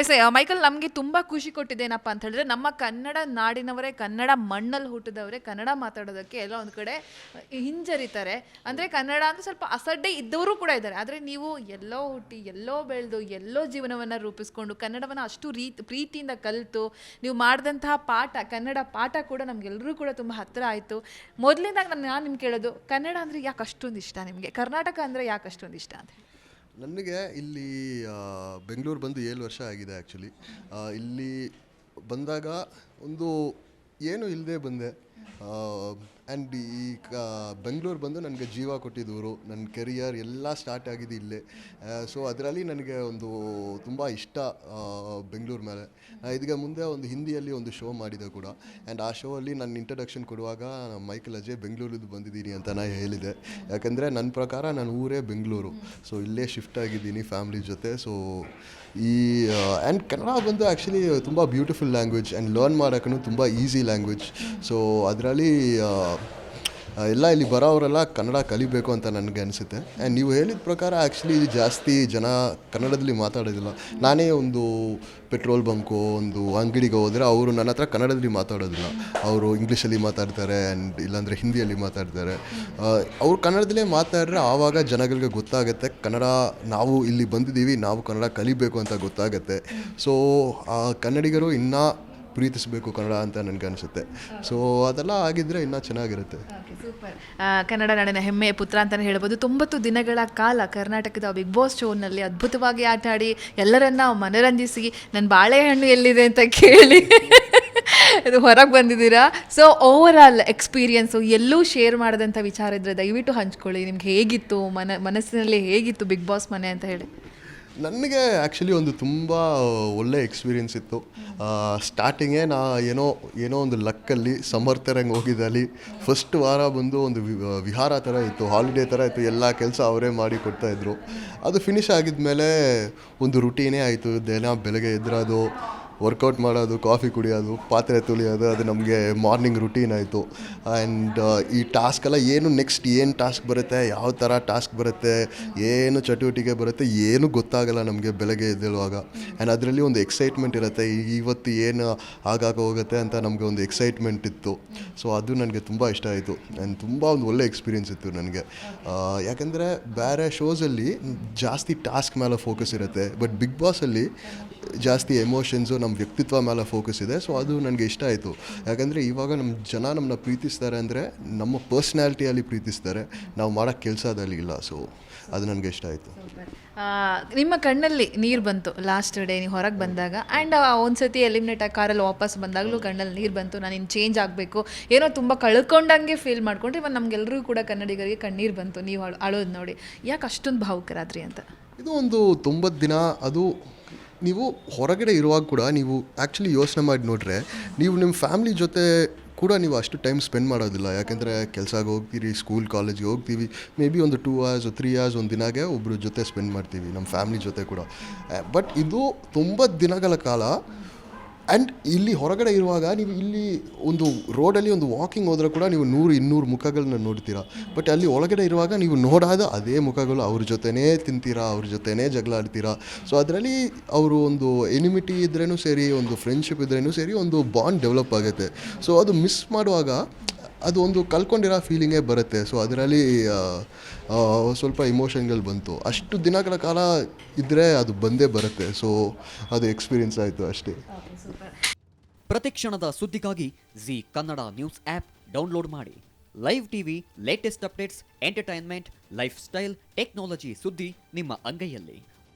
S Michael, ನಮಗೆ ತುಂಬ ಖುಷಿ ಕೊಟ್ಟಿದ್ದೇನಪ್ಪ ಅಂತ ಹೇಳಿದ್ರೆ, ನಮ್ಮ ಕನ್ನಡ ನಾಡಿನವರೇ, ಕನ್ನಡ ಮಣ್ಣಲ್ಲಿ ಹುಟ್ಟಿದವರೇ, ಕನ್ನಡ ಮಾತಾಡೋದಕ್ಕೆ ಎಲ್ಲ ಒಂದು ಕಡೆ ಹಿಂಜರಿತಾರೆ. ಅಂದರೆ ಕನ್ನಡ ಅಂದ್ರೆ ಸ್ವಲ್ಪ ಅಸಡ್ಡೆ ಇದ್ದವರು ಕೂಡ ಇದ್ದಾರೆ. ಆದರೆ ನೀವು ಎಲ್ಲೋ ಹುಟ್ಟಿ, ಎಲ್ಲೋ ಬೆಳೆದು, ಎಲ್ಲೋ ಜೀವನವನ್ನು ರೂಪಿಸ್ಕೊಂಡು, ಕನ್ನಡವನ್ನು ಅಷ್ಟು ರೀತಿ, ಪ್ರೀತಿಯಿಂದ ಕಲಿತು, ನೀವು ಮಾಡಿದಂತಹ ಪಾಠ, ಕನ್ನಡ ಪಾಠ ಕೂಡ ನಮಗೆಲ್ಲರೂ ಕೂಡ ತುಂಬ ಹತ್ತಿರ ಆಯಿತು. ಮೊದಲಿಂದಾಗ ನಾನು ನಾನು ನಿಮ್ಗೆ ಕೇಳೋದು, ಕನ್ನಡ ಅಂದರೆ ಯಾಕೆ ಅಷ್ಟೊಂದು ಇಷ್ಟ ನಿಮಗೆ? ಕರ್ನಾಟಕ ಅಂದರೆ ಯಾಕೆ ಅಷ್ಟೊಂದು ಇಷ್ಟ ಅಂತ ನನಗೆ ಇಲ್ಲಿ ಬೆಂಗಳೂರು ಬಂದು ಏಳು ವರ್ಷ ಆಗಿದೆ ಆ್ಯಕ್ಚುಲಿ ಇಲ್ಲಿ ಬಂದಾಗ ಒಂದು ಏನೂ ಇಲ್ಲದೆ ಬಂದೆ. ಆ್ಯಂಡ್ ಈ ಕ ಬೆಂಗಳೂರು ಬಂದು ನನಗೆ ಜೀವ ಕೊಟ್ಟಿದ್ದವರು ನನ್ನ ಕೆರಿಯರ್ ಎಲ್ಲ ಸ್ಟಾರ್ಟ್ ಆಗಿದೆ ಇಲ್ಲೇ. ಸೊ ಅದರಲ್ಲಿ ನನಗೆ ಒಂದು ತುಂಬ ಇಷ್ಟ ಬೆಂಗಳೂರು ಮೇಲೆ. ಆ, ಇದಕ್ಕೆ ಮುಂದೆ ಒಂದು ಹಿಂದಿಯಲ್ಲಿ ಒಂದು ಶೋ ಮಾಡಿದೆ ಕೂಡ. ಆ್ಯಂಡ್ ಆ ಶೋ ಅಲ್ಲಿ ನನ್ನ ಇಂಟ್ರಡಕ್ಷನ್ ಕೊಡುವಾಗ ಮೈಕಲ್ ಅಜಯ್ ಬೆಂಗಳೂರಿದ್ದು ಬಂದಿದ್ದೀನಿ ಅಂತ ನಾನು ಹೇಳಿದೆ. ಯಾಕಂದರೆ ನನ್ನ ಪ್ರಕಾರ ನನ್ನ ಊರೇ ಬೆಂಗಳೂರು ಸೊ ಇಲ್ಲೇ ಶಿಫ್ಟ್ ಆಗಿದ್ದೀನಿ ಫ್ಯಾಮ್ಲಿ ಜೊತೆ. ಸೊ ಈ ಆ್ಯಂಡ್ ಕನ್ನಡ ಬಂದು ಆ್ಯಕ್ಚುಲಿ ತುಂಬ ಬ್ಯೂಟಿಫುಲ್ ಲ್ಯಾಂಗ್ವೇಜ್ ಆ್ಯಂಡ್ ಲರ್ನ್ ಮಾಡೋಕ್ಕೂ ತುಂಬ ಈಸಿ ಲ್ಯಾಂಗ್ವೇಜ್ ಸೊ ಅದರಲ್ಲಿ ಎಲ್ಲ ಇಲ್ಲಿ ಬರೋವರೆಲ್ಲ ಕನ್ನಡ ಕಲಿಬೇಕು ಅಂತ ನನಗೆ ಅನಿಸುತ್ತೆ. ಆ್ಯಂಡ್ ನೀವು ಹೇಳಿದ ಪ್ರಕಾರ ಆ್ಯಕ್ಚುಲಿ ಜಾಸ್ತಿ ಜನ ಕನ್ನಡದಲ್ಲಿ ಮಾತಾಡೋದಿಲ್ಲ. ನಾನೇ ಒಂದು ಪೆಟ್ರೋಲ್ ಬಂಕು ಒಂದು ಅಂಗಡಿಗೆ ಹೋದರೆ ಅವರು ನನ್ನ ಹತ್ರ ಕನ್ನಡದಲ್ಲಿ ಮಾತಾಡೋದಿಲ್ಲ. ಅವರು ಇಂಗ್ಲೀಷಲ್ಲಿ ಮಾತಾಡ್ತಾರೆ ಆ್ಯಂಡ್ ಇಲ್ಲಾಂದರೆ ಹಿಂದಿಯಲ್ಲಿ ಮಾತಾಡ್ತಾರೆ. ಅವ್ರು ಕನ್ನಡದಲ್ಲೇ ಮಾತಾಡಿದ್ರೆ ಆವಾಗ ಜನಗಳಿಗೆ ಗೊತ್ತಾಗುತ್ತೆ, ಕನ್ನಡ ನಾವು ಇಲ್ಲಿ ಬಂದಿದ್ದೀವಿ, ನಾವು ಕನ್ನಡ ಕಲಿಬೇಕು ಅಂತ ಗೊತ್ತಾಗುತ್ತೆ. ಸೊ ಕನ್ನಡಿಗರು ಇನ್ನೂ ಪ್ರೀತಿಸಬೇಕು ಕನ್ನಡ ಅಂತ ನನಗೆ ಅನಿಸುತ್ತೆ ಸೊ ಅದೆಲ್ಲ ಆಗಿದ್ದರೆ ಇನ್ನೂ ಚೆನ್ನಾಗಿರುತ್ತೆ. ಸೂಪರ್ ಕನ್ನಡ ನಾಡಿನ ಹೆಮ್ಮೆಯ ಪುತ್ರ ಅಂತಲೇ ಹೇಳ್ಬೋದು. ತೊಂಬತ್ತು ದಿನಗಳ ಕಾಲ ಕರ್ನಾಟಕದ ಬಿಗ್ ಬಾಸ್ ಶೋನಲ್ಲಿ ಅದ್ಭುತವಾಗಿ ಆಟ ಆಡಿ ಎಲ್ಲರನ್ನ ಮನರಂಜಿಸಿ ನನ್ನ ಬಾಳೆಹಣ್ಣು ಎಲ್ಲಿದೆ ಅಂತ ಕೇಳಿ. ಇದು ಹೊರಗೆ ಬಂದಿದ್ದೀರಾ? ಸೊ ಓವರ್ ಆಲ್ ಎಕ್ಸ್ಪೀರಿಯನ್ಸು ಎಲ್ಲೂ ಶೇರ್ ಮಾಡಿದಂಥ ವಿಚಾರ ಇದ್ದರೆ ದಯವಿಟ್ಟು ಹಂಚ್ಕೊಳ್ಳಿ. ನಿಮ್ಗೆ ಹೇಗಿತ್ತು? ಮನ ಮನಸ್ಸಿನಲ್ಲಿ ಹೇಗಿತ್ತು ಬಿಗ್ ಬಾಸ್ ಮನೆ ಅಂತ ಹೇಳಿ. ನನಗೆ ಆ್ಯಕ್ಚುಲಿ ಒಂದು ತುಂಬ ಒಳ್ಳೆ ಎಕ್ಸ್ಪೀರಿಯನ್ಸ್ ಇತ್ತು. ಸ್ಟಾರ್ಟಿಂಗೇ ನಾ ಏನೋ ಏನೋ ಒಂದು ಲಕ್ಕಲ್ಲಿ ಸಮರ್ಥರಂಗೆ ಹೋಗಿದ್ದೆ ಅಲ್ಲಿ ಫಸ್ಟ್ ವಾರ ಬಂದು ಒಂದು ವಿಹಾರ ಥರ ಇತ್ತು ಹಾಲಿಡೇ ಥರ ಇತ್ತು, ಎಲ್ಲ ಕೆಲಸ ಅವರೇ ಮಾಡಿ ಕೊಡ್ತಾಯಿದ್ರು ಅದು ಫಿನಿಶ್ ಆಗಿದ್ಮೇಲೆ ಒಂದು ರುಟೀನೇ ಆಯಿತು. ದಿನ ಬೆಳಗ್ಗೆ ಎದ್ರೋದು ವರ್ಕೌಟ್ ಮಾಡೋದು ಕಾಫಿ ಕುಡಿಯೋದು, ಪಾತ್ರೆ ತುಳಿಯೋದು, ಅದು ನಮಗೆ ಮಾರ್ನಿಂಗ್ ರುಟೀನ್ ಆಯಿತು. ಆ್ಯಂಡ್ ಈ ಟಾಸ್ಕೆಲ್ಲ ಏನು ನೆಕ್ಸ್ಟ್ ಏನು ಟಾಸ್ಕ್ ಬರುತ್ತೆ, ಯಾವ ಥರ ಟಾಸ್ಕ್ ಬರುತ್ತೆ, ಏನು ಚಟುವಟಿಕೆ ಬರುತ್ತೆ, ಏನು ಗೊತ್ತಾಗಲ್ಲ ನಮಗೆ ಬೆಳಗ್ಗೆ ಎದ್ದೇಳುವಾಗ. ಆ್ಯಂಡ್ ಅದರಲ್ಲಿ ಒಂದು ಎಕ್ಸೈಟ್ಮೆಂಟ್ ಇರುತ್ತೆ. ಇವತ್ತು ಏನು ಆಗಾಗ ಹೋಗುತ್ತೆ ಅಂತ ನಮಗೆ ಒಂದು ಎಕ್ಸೈಟ್ಮೆಂಟ್ ಇತ್ತು. ಸೊ ಅದು ನನಗೆ ತುಂಬ ಇಷ್ಟ ಆಯಿತು. ಆ್ಯಂಡ್ ತುಂಬ ಒಂದು ಒಳ್ಳೆ ಎಕ್ಸ್ಪೀರಿಯನ್ಸ್ ಇತ್ತು ನನಗೆ. ಯಾಕಂದರೆ ಬೇರೆ ಶೋಸಲ್ಲಿ ಜಾಸ್ತಿ ಟಾಸ್ಕ್ ಮೇಲೆ ಫೋಕಸ್ ಇರುತ್ತೆ. ಬಟ್ ಬಿಗ್ ಬಾಸಲ್ಲಿ ಜಾಸ್ತಿ ಎಮೋಷನ್ಸು ನಮ್ಮ ವ್ಯಕ್ತಿತ್ವ ಮೇಲೆ ಫೋಕಸ್ ಇದೆ. ಸೊ ಅದು ನನಗೆ ಇಷ್ಟ ಆಯಿತು. ಯಾಕಂದರೆ ಇವಾಗ ನಮ್ಮ ಜನ ನಮ್ಮನ್ನ ಪ್ರೀತಿಸ್ತಾರೆ ಅಂದರೆ ನಮ್ಮ ಪರ್ಸ್ನಾಲಿಟಿಯಲ್ಲಿ ಪ್ರೀತಿಸ್ತಾರೆ. ನಾವು ಮಾಡೋ ಕೆಲಸದಲ್ಲಿ ಇಲ್ಲ. ಸೊ ಅದು ನನಗೆ ಇಷ್ಟ ಆಯಿತು. ನಿಮ್ಮ ಕಣ್ಣಲ್ಲಿ ನೀರು ಬಂತು ಲಾಸ್ಟ್ ಡೇ ನೀವು ಹೊರಗೆ ಬಂದಾಗ ಆ್ಯಂಡ್ ಒಂದು ಸತಿ ಎಲಿಮಿನೇಟ್ ಆಗಿ ಕಾರಲ್ಲಿ ವಾಪಸ್ ಬಂದಾಗಲೂ ಕಣ್ಣಲ್ಲಿ ನೀರು ಬಂತು. ನಾನು ಇನ್ನು ಚೇಂಜ್ ಆಗಬೇಕು. ಏನೋ ತುಂಬ ಕಳ್ಕೊಂಡಂಗೆ ಫೀಲ್ ಮಾಡ್ಕೊಂಡ್ರೆ ಇವಾಗ ನಮಗೆಲ್ಲರಿಗೂ ಕೂಡ ಕನ್ನಡಿಗರಿಗೆ ಕಣ್ಣೀರು ಬಂತು. ನೀವು ಅಳ್- ಅಳೋದು ನೋಡಿ. ಯಾಕೆ ಅಷ್ಟೊಂದು ಭಾವುಕರಾದ್ರಿ ಅಂತ? ಇದು ಒಂದು ತೊಂಬತ್ತು ದಿನ ಅದು ನೀವು ಹೊರಗಡೆ ಇರುವಾಗ ಕೂಡ ನೀವು ಆ್ಯಕ್ಚುಲಿ ಯೋಚನೆ ಮಾಡಿ ನೋಡ್ರೆ, ನೀವು ನಿಮ್ಮ ಫ್ಯಾಮ್ಲಿ ಜೊತೆ ಕೂಡ ನೀವು ಅಷ್ಟು ಟೈಮ್ ಸ್ಪೆಂಡ್ ಮಾಡೋದಿಲ್ಲ. ಯಾಕೆಂದರೆ ಕೆಲಸಕ್ಕೆ ಹೋಗ್ತೀರಿ ಸ್ಕೂಲ್ ಕಾಲೇಜ್ಗೆ ಹೋಗ್ತೀವಿ. ಮೇ ಬಿ ಒಂದು ಟೂ ಅವರ್ಸ್ ತ್ರೀ ಅವರ್ಸ್ ಒಂದು ದಿನಾಗೆ ಒಬ್ಬರು ಜೊತೆ ಸ್ಪೆಂಡ್ ಮಾಡ್ತೀವಿ, ನಮ್ಮ ಫ್ಯಾಮ್ಲಿ ಜೊತೆ ಕೂಡ. ಬಟ್ ಇದು ತುಂಬ ದಿನಗಳ ಕಾಲ ಆ್ಯಂಡ್ ಇಲ್ಲಿ ಹೊರಗಡೆ ಇರುವಾಗ ನೀವು ಇಲ್ಲಿ ಒಂದು ರೋಡಲ್ಲಿ ಒಂದು ವಾಕಿಂಗ್ ಹೋದ್ರೆ ಕೂಡ ನೀವು ನೂರು, ಇನ್ನೂರು ಮುಖಗಳನ್ನ ನೋಡ್ತೀರಾ. ಬಟ್ ಅಲ್ಲಿ ಒಳಗಡೆ ಇರುವಾಗ ನೀವು ನೋಡಾದ ಅದೇ ಮುಖಗಳು ಅವ್ರ ಜೊತೆನೇ ತಿಂತೀರಾ, ಅವ್ರ ಜೊತೆನೇ ಜಗಳ ಆಡ್ತೀರಾ. ಸೊ ಅದರಲ್ಲಿ ಅವರು ಒಂದು ಎನಿಮಿಟಿ ಇದ್ರೇ ಸರಿ, ಒಂದು ಫ್ರೆಂಡ್ಶಿಪ್ ಇದ್ರೇ ಸರಿ, ಒಂದು ಬಾಂಡ್ ಡೆವಲಪ್ ಆಗುತ್ತೆ. ಸೊ ಅದು ಮಿಸ್ ಮಾಡುವಾಗ ಅದು ಒಂದು ಕಲ್ಕೊಂಡಿರೋ ಫೀಲಿಂಗೇ ಬರುತ್ತೆ. ಸೊ ಅದರಲ್ಲಿ ಸ್ವಲ್ಪ ಇಮೋಷನ್ಗಳು ಬಂತು. ಅಷ್ಟು ದಿನಗಳ ಕಾಲ ಇದ್ದರೆ ಅದು ಬಂದೇ ಬರುತ್ತೆ. ಸೊ ಅದು ಎಕ್ಸ್ಪೀರಿಯನ್ಸ್ ಆಯಿತು ಅಷ್ಟೇ. ಪ್ರತಿ ಕ್ಷಣದ ಸುದ್ದಿಗಾಗಿ Zee Kannada news app download ಮಾಡಿ. Live TV latest updates entertainment lifestyle technology ಸುದ್ದಿ ನಿಮ್ಮ ಅಂಗೈಯಲ್ಲಿ.